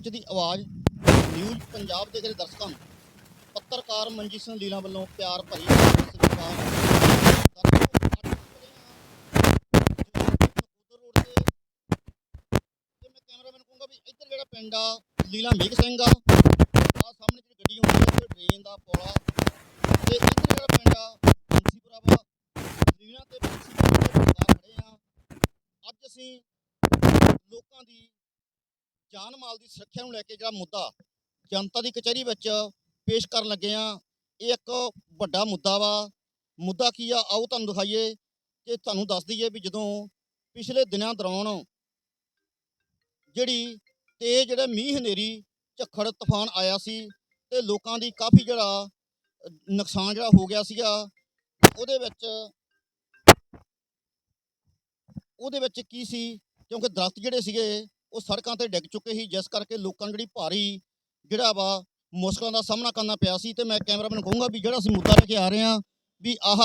ਸੱਚ ਦੀ ਆਵਾਜ਼ ਨਿਊਜ਼ ਪੰਜਾਬ ਦੇ ਜਿਹੜੇ ਦਰਸ਼ਕਾਂ ਨੂੰ ਪੱਤਰਕਾਰ ਮਨਜੀਤ ਸਿੰਘ ਲੀਲਾ ਵੱਲੋਂ ਪਿਆਰ ਭਰੀ ਸਤਿ ਇੱਧਰ ਜਿਹੜਾ ਪਿੰਡ ਆ ਲੀਲਾ ਮੇਘ ਸਿੰਘ ਆ ਆ ਸਾਹਮਣੇ ਜਿਹੜੀ ਗੱਡੀ ਆਉਂਦੀ ਹੈ ਉਹ ਦਾ ਪੋਲਾ ਤੇ ਇੱਧਰ ਜਿਹੜਾ ਪਿੰਡ ਆ ਬੰਸੀਪੁਰਾ ਵਾ ਲੀਲਾ ਤੇ ਬੰਸੀਪੁਰਾ ਦੇ ਖੜੇ ਆ ਅੱਜ ਅਸੀਂ ਜਾਨ ਮਾਲ ਦੀ ਸੁਰੱਖਿਆ ਨੂੰ ਲੈ ਕੇ ਜਿਹੜਾ ਮੁੱਦਾ ਜਨਤਾ ਦੀ ਕਚਹਿਰੀ ਵਿੱਚ ਪੇਸ਼ ਕਰਨ ਲੱਗੇ ਆ ਇਹ ਇੱਕ ਵੱਡਾ ਮੁੱਦਾ ਵਾ। ਮੁੱਦਾ ਕੀ ਆ? ਆਓ ਤੁਹਾਨੂੰ ਦਿਖਾਈਏ ਕਿ ਤੁਹਾਨੂੰ ਦੱਸ ਦਈਏ ਵੀ ਜਦੋਂ ਪਿਛਲੇ ਦਿਨਾਂ ਦੌਰਾਨ ਜਿਹੜੀ ਤੇ ਜਿਹੜੇ ਮੀਂਹ ਹਨੇਰੀ, ਝੱਖੜ, ਤੂਫਾਨ ਆਇਆ ਸੀ ਤੇ ਲੋਕਾਂ ਦੀ ਕਾਫੀ ਜਿਹੜਾ ਨੁਕਸਾਨ ਜਿਹੜਾ ਹੋ ਗਿਆ ਸੀਗਾ, ਉਹਦੇ ਵਿੱਚ ਉਹਦੇ ਵਿੱਚ ਕੀ ਸੀ? ਕਿਉਂਕਿ ਦਰਖਤ ਜਿਹੜੇ ਸੀਗੇ ਉਹ ਸੜਕਾਂ ਤੇ ਡਿੱਗ ਚੁੱਕੇ ਸੀ ਜਿਸ ਕਰਕੇ ਲੋਕਾਂ ਨੂੰ ਜਿਹੜੀ ਭਾਰੀ ਜਿਹੜਾ ਵਾ ਮੁਸ਼ਕਲਾਂ ਦਾ ਸਾਹਮਣਾ ਕਰਨਾ ਪਿਆ ਸੀ ਤੇ ਮੈਂ ਕੈਮਰਾਮੈਨ ਕਹੂੰਗਾ ਵੀ ਜਿਹੜਾ ਅਸੀਂ ਮੁੱਦਾ ਲੈ ਕੇ ਆ ਰਹੇ ਹਾਂ ਵੀ ਆਹ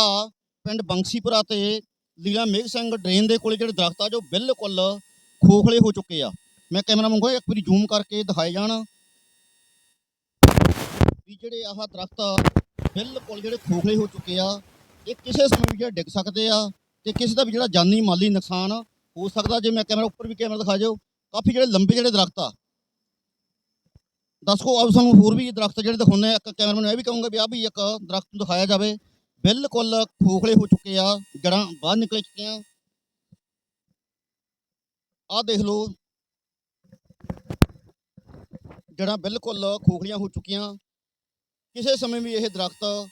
ਪਿੰਡ ਬੰਕਸੀਪੁਰਾ ਤੇ ਲੀਲਾ ਮੇਘ ਸਿੰਘ ਡਰੇਨ ਦੇ ਕੋਲੇ ਜਿਹੜੇ ਦਰਖਤ ਆ ਜੋ ਬਿਲਕੁਲ ਖੋਖਲੇ ਹੋ ਚੁੱਕੇ ਆ। ਮੈਂ ਕੈਮਰਾ ਨੂੰ ਇੱਕ ਵਾਰੀ ਜ਼ੂਮ ਕਰਕੇ ਦਿਖਾਏ ਜਾਣ ਵੀ ਜਿਹੜੇ ਆਹ ਦਰਖਤ ਆ, ਬਿਲਕੁਲ ਜਿਹੜੇ ਖੋਖਲੇ ਹੋ ਚੁੱਕੇ ਆ ਇਹ ਕਿਸੇ ਸਮੇਂ ਵੀ ਜਿਹੜਾ ਡਿੱਗ ਸਕਦੇ ਆ ਤੇ ਕਿਸੇ ਦਾ ਵੀ ਜਿਹੜਾ ਜਾਨੀ ਮਾਲੀ ਨੁਕਸਾਨ ਹੋ ਸਕਦਾ। ਜੇ ਮੈਂ ਕੈਮਰਾ ਉੱਪਰ ਵੀ ਕੈਮਰਾ ਦਿਖਾ ਜਾਓ ਕਾਫੀ ਜਿਹੜੇ ਲੰਬੇ ਜਿਹੜੇ ਦਰਖਤ ਆ। ਦੱਸੋ, ਆਪ ਸਾਨੂੰ ਹੋਰ ਵੀ ਦਰਖਤ ਜਿਹੜੇ ਦਿਖਾਉਂਦੇ ਆ। ਇੱਕ ਕੈਮਰਾਮੈਨ ਨੂੰ ਇਹ ਵੀ ਕਹੂੰਗਾ ਵੀ ਆ ਵੀ ਇੱਕ ਦਰਖਤ ਨੂੰ ਦਿਖਾਇਆ ਜਾਵੇ। ਬਿਲਕੁਲ ਖੋਖਲੇ ਹੋ ਚੁੱਕੇ ਆ ਜੜਾਂ ਬਾਹਰ ਨਿਕਲ ਚੁੱਕੀਆਂ। ਆ ਦੇਖ ਲਓ। ਜੜਾਂ ਬਿਲਕੁਲ ਖੋਖਲੀਆਂ ਹੋ ਚੁੱਕੀਆਂ। ਕਿਸੇ ਸਮੇਂ ਵੀ ਇਹ ਦਰਖਤ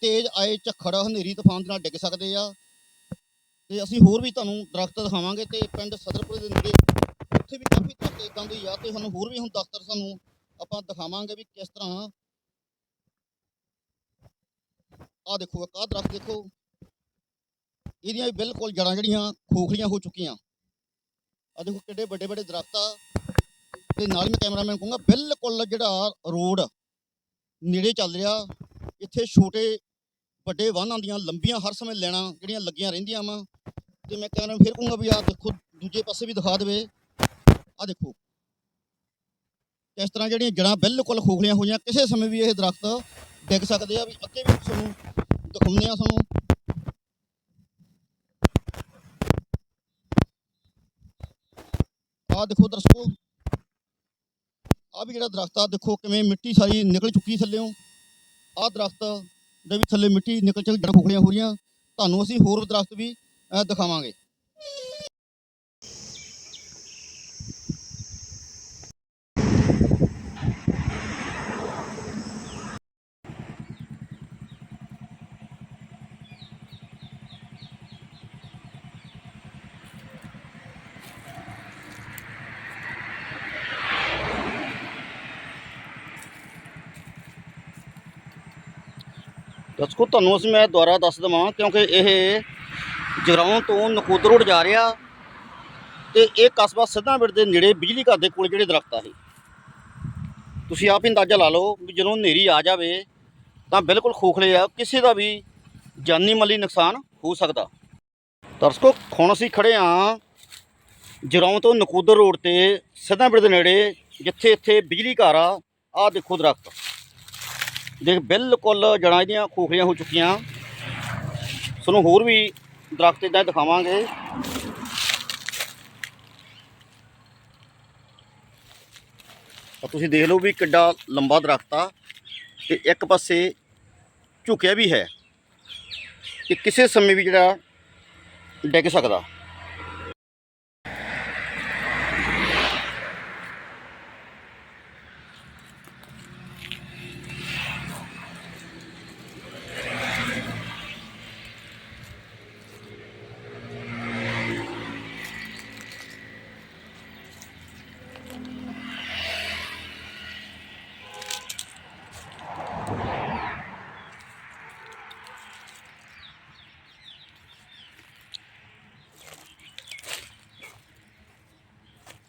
ਤੇਜ਼ ਆਏ ਝੱਖੜ ਹਨੇਰੀ ਤੂਫਾਨ ਦੇ ਨਾਲ ਡਿੱਗ ਸਕਦੇ ਆ। ਤੇ ਅਸੀਂ ਹੋਰ ਵੀ ਤੁਹਾਨੂੰ ਦਰਖਤ ਦਿਖਾਵਾਂਗੇ ਤੇ ਪਿੰਡ ਸਦਰਪੁਰ ਦੇ ਨੇੜੇ ਉੱਥੇ ਵੀ ਕਾਫੀ ਦਰਖਤ ਇਦਾਂ ਦੀ ਆ ਤੇ ਸਾਨੂੰ ਹੋਰ ਵੀ ਹੁਣ ਦਫ਼ਤਰ ਸਾਨੂੰ ਆਪਾਂ ਦਿਖਾਵਾਂਗੇ ਵੀ ਕਿਸ ਤਰ੍ਹਾਂ ਆਹ ਦੇਖੋ, ਇੱਕ ਆਹ ਦਰਖਤ ਦੇਖੋ। ਇਹਦੀਆਂ ਵੀ ਬਿਲਕੁਲ ਜੜਾਂ ਜਿਹੜੀਆਂ ਖੋਖਲੀਆਂ ਹੋ ਚੁੱਕੀਆਂ। ਆ ਦੇਖੋ ਕਿੱਡੇ ਵੱਡੇ ਵੱਡੇ ਦਰਖਤ ਆ। ਤੇ ਨਾਲ ਮੈਂ ਕੈਮਰਾਮੈਨ ਕਹੂੰਗਾ, ਬਿਲਕੁਲ ਜਿਹੜਾ ਰੋਡ ਨੇੜੇ ਚੱਲ ਰਿਹਾ, ਇੱਥੇ ਛੋਟੇ ਵੱਡੇ ਵਾਹਨਾਂ ਦੀਆਂ ਲੰਬੀਆਂ ਹਰ ਸਮੇਂ ਲੈਣਾ ਜਿਹੜੀਆਂ ਲੱਗੀਆਂ ਰਹਿੰਦੀਆਂ ਵਾ। ਤੇ ਮੈਂ ਕੈਮਰਾ ਫਿਰ ਕਹੂੰਗਾ ਵੀ ਆਹ ਦੇਖੋ, ਦੂਜੇ ਪਾਸੇ ਵੀ ਦਿਖਾ ਦੇਵੇ। ਆਹ ਦੇਖੋ। ਇਸ ਤਰ੍ਹਾਂ ਜਿਹੜੀਆਂ ਜੜਾਂ ਬਿਲਕੁਲ ਖੋਖਲੀਆਂ ਹੋਈਆਂ, ਕਿਸੇ ਸਮੇਂ ਵੀ ਇਹ ਦਰਖਤ ਡਿੱਗ ਸਕਦੇ ਆ, ਵੀ ਅੱਗੇ ਵੀ ਤੁਹਾਨੂੰ ਦਿਖਾਉਂਦੇ ਆ ਤੁਹਾਨੂੰ ਆਹ ਦੇਖੋ ਦਰਸ਼ਕੋ, ਆਹ ਵੀ ਜਿਹੜਾ ਦਰਖਤ ਆ, ਦੇਖੋ ਕਿਵੇਂ ਮਿੱਟੀ ਸਾਰੀ ਨਿਕਲ ਚੁੱਕੀ ਥੱਲੇੋਂ ਆਹ ਦਰਖਤ ਦੇ ਵੀ ਥੱਲੇ ਮਿੱਟੀ ਨਿਕਲ ਚੁੱਕੀ, ਜੜ੍ਹਾਂ ਖੋਖਲੀਆਂ ਹੋ ਰਹੀਆਂ। ਤੁਹਾਨੂੰ ਅਸੀਂ ਹੋਰ ਦਰਖਤ ਵੀ ਦਿਖਾਵਾਂਗੇ। ਦਰਸ਼ਕੋ, ਤੁਹਾਨੂੰ ਅਸੀਂ ਮੈਂ ਦੁਬਾਰਾ ਦੱਸ ਦਵਾਂ, ਕਿਉਂਕਿ ਇਹ ਜਗਰਾਉਂ ਤੋਂ ਨਕੋਦਰ ਰੋਡ ਜਾ ਰਿਹਾ ਤੇ ਇਹ ਕਸਬਾ ਸਿੱਧਾਂਬਿਰ ਦੇ ਨੇੜੇ ਬਿਜਲੀ ਘਰ ਦੇ ਕੋਲ ਜਿਹੜੇ ਦਰਖਤ ਆ ਇਹ। ਤੁਸੀਂ ਆਪ ਹੀ ਅੰਦਾਜ਼ਾ ਲਾ ਲਓ ਵੀ ਜਦੋਂ ਹਨੇਰੀ ਆ ਜਾਵੇ ਤਾਂ ਬਿਲਕੁਲ ਖੋਖਲੇ ਆ, ਕਿਸੇ ਦਾ ਵੀ ਜਾਨੀ ਮਾਲੀ ਨੁਕਸਾਨ ਹੋ ਸਕਦਾ। ਦਰਸ਼ਕੋ, ਹੁਣ ਅਸੀਂ ਖੜੇ ਆ ਜਗਰਾਉਂ ਤੋਂ ਨਕੋਦਰ ਰੋਡ ਤੇ ਸਿੱਧਾਂਬਿਰ ਦੇ ਨੇੜੇ, ਜਿੱਥੇ ਇੱਥੇ ਬਿਜਲੀ ਘਰ ਆ। ਆਹ ਦੇਖੋ ਦਰਖਤ। ਦੇਖ, ਬਿਲਕੁਲ ਜੜਾਂ ਇਹਦੀਆਂ ਖੋਖਲੀਆਂ ਹੋ ਚੁੱਕੀਆਂ। ਤੁਹਾਨੂੰ ਹੋਰ ਵੀ ਦਰਖਤ ਇਦਾਂ ਦਿਖਾਵਾਂਗੇ। ਤਾਂ ਤੁਸੀਂ ਦੇਖ ਲਓ ਵੀ ਕਿੱਡਾ ਲੰਬਾ ਦਰਖਤ ਆ ਤੇ ਇੱਕ ਪਾਸੇ ਝੁਕਿਆ ਵੀ ਹੈ। ਕਿ ਕਿਸੇ ਸਮੇਂ ਵੀ ਜਿਹੜਾ ਡਿੱਗ ਸਕਦਾ।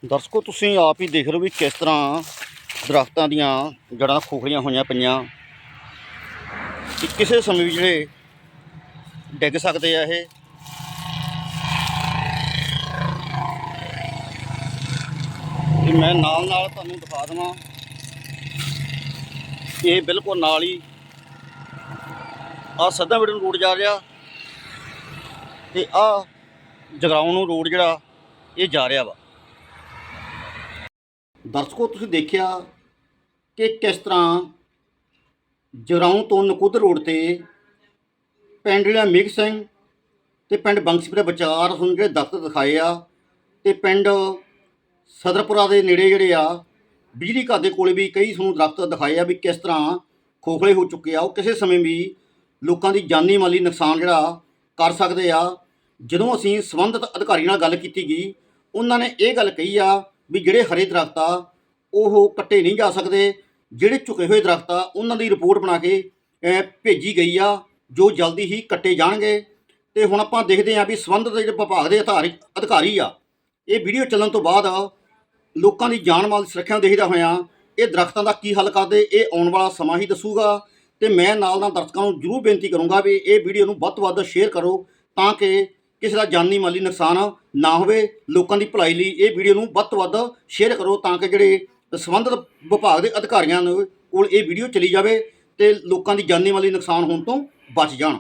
ਦਰਸ਼ਕੋ, ਤੁਸੀਂ ਆਪ ਹੀ ਦੇਖ ਲਓ ਵੀ ਕਿਸ ਤਰ੍ਹਾਂ ਦਰਖਤਾਂ ਦੀਆਂ ਜੜਾਂ ਖੋਖਲੀਆਂ ਹੋਈਆਂ ਪਈਆਂ। ਕਿ ਕਿਸੇ ਸਮੇਂ ਵੀ ਜਿਹੜੇ ਡਿੱਗ ਸਕਦੇ ਆ ਇਹ। ਤੇ ਮੈਂ ਨਾਲ ਨਾਲ ਤੁਹਾਨੂੰ ਦਿਖਾ ਦਵਾਂ। ਇਹ ਬਿਲਕੁਲ ਨਾਲ ਹੀ ਆ ਸੱਦਾ ਨੂੰ ਰੋਡ ਜਾ ਰਿਹਾ। ਤੇ ਆ ਜਗਰਾਉਂ ਨੂੰ ਰੋਡ ਜਿਹੜਾ, ਇਹ ਜਾ ਰਿਹਾ ਵਾ। ਦਰਸ਼ਕੋ, ਤੁਸੀਂ ਦੇਖਿਆ ਕਿ ਕਿਸ ਤਰ੍ਹਾਂ ਜਗਰਾਉਂ ਤੋਂ ਨਕੁੱਦ ਰੋਡ ਤੇ ਪਿੰਡ ਜਿਹੜਾ ਮੇਘ ਸਿੰਘ ਤੇ ਪਿੰਡ ਬੰਕਸੀਪੁਰੇ ਵਿਚਾਰ ਹੁਣ ਜਿਹੜੇ ਦਫ਼ਤਰ ਦਿਖਾਏ ਆ ਤੇ ਪਿੰਡ ਸਦਰਪੁਰਾ ਦੇ ਨੇੜੇ ਜਿਹੜੇ ਆ, ਬਿਜਲੀ ਘਰ ਦੇ ਕੋਲੇ ਵੀ ਕਈ ਤੁਹਾਨੂੰ ਦਰਖਤ ਦਿਖਾਏ ਆ ਵੀ ਕਿਸ ਤਰ੍ਹਾਂ ਖੋਖਲੇ ਹੋ ਚੁੱਕੇ ਆ। ਉਹ ਕਿਸੇ ਸਮੇਂ ਵੀ ਲੋਕਾਂ ਦੀ ਜਾਨੀ ਮਾਲੀ ਨੁਕਸਾਨ ਜਿਹੜਾ ਕਰ ਸਕਦੇ ਆ। ਜਦੋਂ ਅਸੀਂ ਸੰਬੰਧਿਤ ਅਧਿਕਾਰੀ ਨਾਲ ਗੱਲ ਕੀਤੀ ਗਈ, ਉਹਨਾਂ ਨੇ ਇਹ ਗੱਲ ਕਹੀ ਆ ਵੀ ਜਿਹੜੇ ਹਰੇ ਦਰਖਤ ਆ, ਉਹ ਕੱਟੇ ਨਹੀਂ ਜਾ ਸਕਦੇ। ਜਿਹੜੇ ਝੁਕੇ ਹੋਏ ਦਰਖਤ ਆ, ਉਹਨਾਂ ਦੀ ਰਿਪੋਰਟ ਬਣਾ ਕੇ ਭੇਜੀ ਗਈ ਆ, ਜੋ ਜਲਦੀ ਹੀ ਕੱਟੇ ਜਾਣਗੇ। ਤੇ ਹੁਣ ਆਪਾਂ ਦੇਖਦੇ ਹਾਂ ਵੀ ਸੰਬੰਧਿਤ ਜਿਹੜੇ ਵਿਭਾਗ ਦੇ ਅਧਾਰੀ ਅਧਿਕਾਰੀ ਆ, ਇਹ ਵੀਡੀਓ ਚੱਲਣ ਤੋਂ ਬਾਅਦ ਲੋਕਾਂ ਦੀ ਜਾਨ ਮਾਲ ਦੀ ਸੁਰੱਖਿਆ ਦੇਖਦਾ ਹੋਇਆ, ਇਹ ਦਰਖਤਾਂ ਦਾ ਕੀ ਹੱਲ ਕਰਦੇ, ਇਹ ਆਉਣ ਵਾਲਾ ਸਮਾਂ ਹੀ ਦੱਸੂਗਾ। ਤੇ ਮੈਂ ਨਾਲ ਨਾਲ ਦਰਸ਼ਕਾਂ ਨੂੰ ਜ਼ਰੂਰ ਬੇਨਤੀ ਕਰੂੰਗਾ ਵੀ ਇਹ ਵੀਡੀਓ ਨੂੰ ਵੱਧ ਤੋਂ ਵੱਧ ਸ਼ੇਅਰ ਕਰੋ, ਤਾਂ ਕਿ ਕਿਸੇ ਦਾ ਜਾਨੀ ਮਾਲੀ ਨੁਕਸਾਨ ਨਾ ਹੋਵੇ, ਲੋਕਾਂ ਦੀ ਭਲਾਈ ਲਈ ਇਹ ਵੀਡੀਓ ਨੂੰ ਵੱਧ ਤੋਂ ਵੱਧ ਸ਼ੇਅਰ ਕਰੋ ਤਾਂ ਕਿ ਜਿਹੜੇ ਸੰਬੰਧਿਤ ਵਿਭਾਗ ਦੇ ਅਧਿਕਾਰੀਆਂ ਨੂੰ ਕੋਲ ਇਹ ਵੀਡੀਓ ਚਲੀ ਜਾਵੇ ਤੇ ਲੋਕਾਂ ਦੀ ਜਾਨੀ ਮਾਲੀ ਨੁਕਸਾਨ ਹੋਣ ਤੋਂ ਬਚ ਜਾਣ।